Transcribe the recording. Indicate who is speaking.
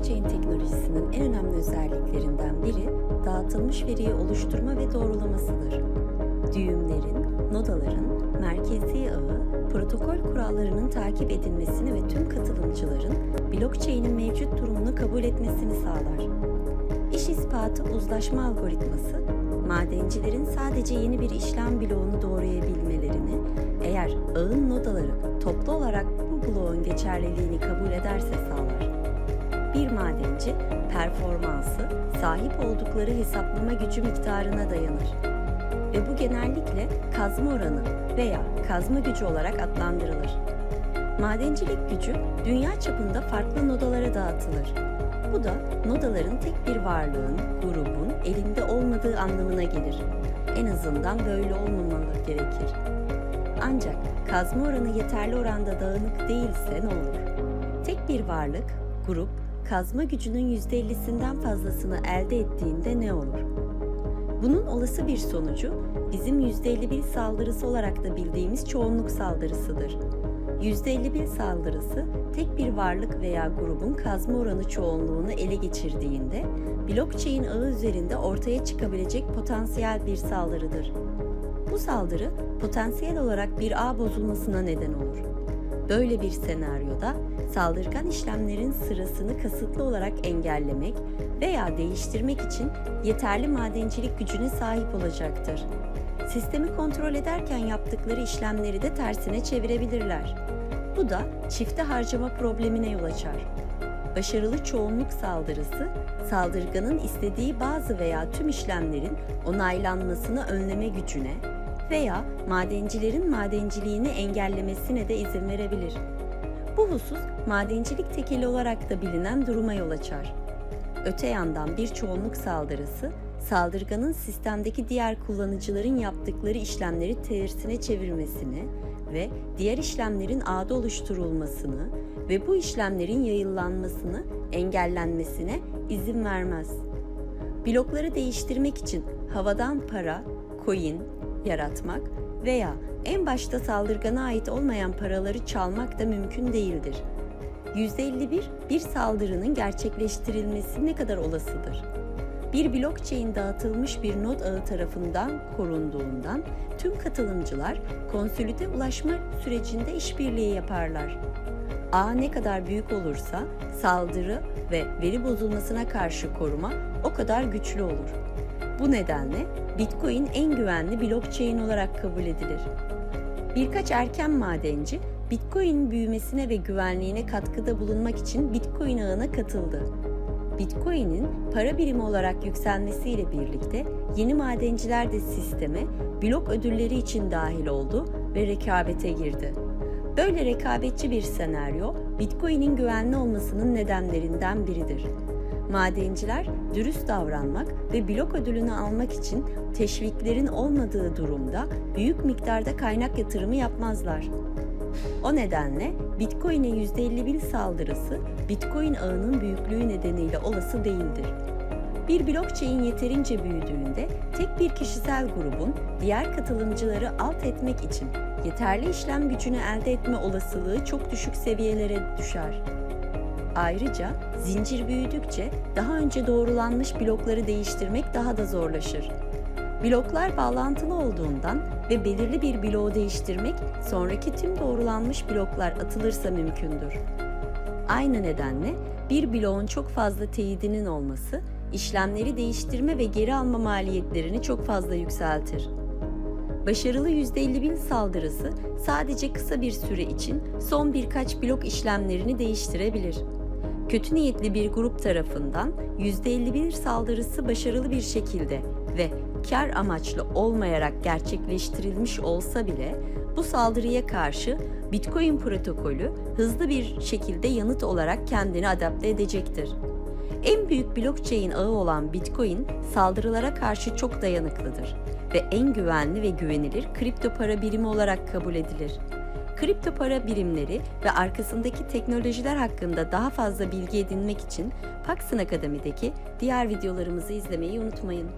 Speaker 1: Blockchain teknolojisinin en önemli özelliklerinden biri dağıtılmış veriyi oluşturma ve doğrulamasıdır. Düğümlerin, nodaların, merkezi ağı, protokol kurallarının takip edilmesini ve tüm katılımcıların blockchain'in mevcut durumunu kabul etmesini sağlar. İş ispatı uzlaşma algoritması, madencilerin sadece yeni bir işlem bloğunu doğrayabilmelerini, eğer ağın nodaları toplu olarak bu bloğun geçerliliğini kabul ederse sağlar. Bir madenci performansı sahip oldukları hesaplama gücü miktarına dayanır ve bu genellikle kazma oranı veya kazma gücü olarak adlandırılır. Madencilik gücü dünya çapında farklı nodalara dağıtılır. Bu da nodaların tek bir varlığın, grubun elinde olmadığı anlamına gelir. En azından böyle olmamalı gerekir. Ancak kazma oranı yeterli oranda dağınık değilse ne olur? Tek bir varlık, grup, kazma gücünün %50'sinden fazlasını elde ettiğinde ne olur? Bunun olası bir sonucu bizim %51 saldırısı olarak da bildiğimiz çoğunluk saldırısıdır. %51 saldırısı tek bir varlık veya grubun kazma oranı çoğunluğunu ele geçirdiğinde blockchain ağı üzerinde ortaya çıkabilecek potansiyel bir saldırıdır. Bu saldırı potansiyel olarak bir ağ bozulmasına neden olur. Böyle bir senaryoda saldırgan işlemlerin sırasını kasıtlı olarak engellemek veya değiştirmek için yeterli madencilik gücüne sahip olacaktır. Sistemi kontrol ederken yaptıkları işlemleri de tersine çevirebilirler. Bu da çifte harcama problemine yol açar. Başarılı çoğunluk saldırısı, saldırganın istediği bazı veya tüm işlemlerin onaylanmasını önleme gücüne veya madencilerin madenciliğini engellemesine de izin verebilir. Bu husus madencilik tekeli olarak da bilinen duruma yol açar. Öte yandan bir çoğunluk saldırısı, saldırganın sistemdeki diğer kullanıcıların yaptıkları işlemleri tersine çevirmesini ve diğer işlemlerin ağda oluşturulmasını ve bu işlemlerin yayıllanmasını engellenmesine izin vermez. Blokları değiştirmek için havadan para, coin yaratmak veya en başta saldırgana ait olmayan paraları çalmak da mümkün değildir. %51 bir saldırının gerçekleştirilmesi ne kadar olasıdır? Bir blockchain dağıtılmış bir nod ağı tarafından korunduğundan tüm katılımcılar konsolide ulaşma sürecinde işbirliği yaparlar. Ağ ne kadar büyük olursa saldırı ve veri bozulmasına karşı koruma o kadar güçlü olur. Bu nedenle Bitcoin en güvenli blockchain olarak kabul edilir. Birkaç erken madenci Bitcoin büyümesine ve güvenliğine katkıda bulunmak için Bitcoin ağına katıldı. Bitcoin'in para birimi olarak yükselmesiyle birlikte yeni madenciler de sisteme blok ödülleri için dahil oldu ve rekabete girdi. Böyle rekabetçi bir senaryo Bitcoin'in güvenli olmasının nedenlerinden biridir. Madenciler dürüst davranmak ve blok ödülünü almak için teşviklerin olmadığı durumda büyük miktarda kaynak yatırımı yapmazlar. O nedenle Bitcoin'e %51 saldırısı Bitcoin ağının büyüklüğü nedeniyle olası değildir. Bir blockchain yeterince büyüdüğünde tek bir kişisel grubun diğer katılımcıları alt etmek için yeterli işlem gücünü elde etme olasılığı çok düşük seviyelere düşer. Ayrıca zincir büyüdükçe daha önce doğrulanmış blokları değiştirmek daha da zorlaşır. Bloklar bağlantılı olduğundan ve belirli bir bloğu değiştirmek sonraki tüm doğrulanmış bloklar atılırsa mümkündür. Aynı nedenle bir bloğun çok fazla teyidinin olması işlemleri değiştirme ve geri alma maliyetlerini çok fazla yükseltir. Başarılı %51 saldırısı sadece kısa bir süre için son birkaç blok işlemlerini değiştirebilir. Kötü niyetli bir grup tarafından %51 saldırısı başarılı bir şekilde ve kar amaçlı olmayarak gerçekleştirilmiş olsa bile bu saldırıya karşı Bitcoin protokolü hızlı bir şekilde yanıt olarak kendini adapte edecektir. En büyük blockchain ağı olan Bitcoin saldırılara karşı çok dayanıklıdır ve en güvenli ve güvenilir kripto para birimi olarak kabul edilir. Kripto para birimleri ve arkasındaki teknolojiler hakkında daha fazla bilgi edinmek için Paxson Akademi'deki diğer videolarımızı izlemeyi unutmayın.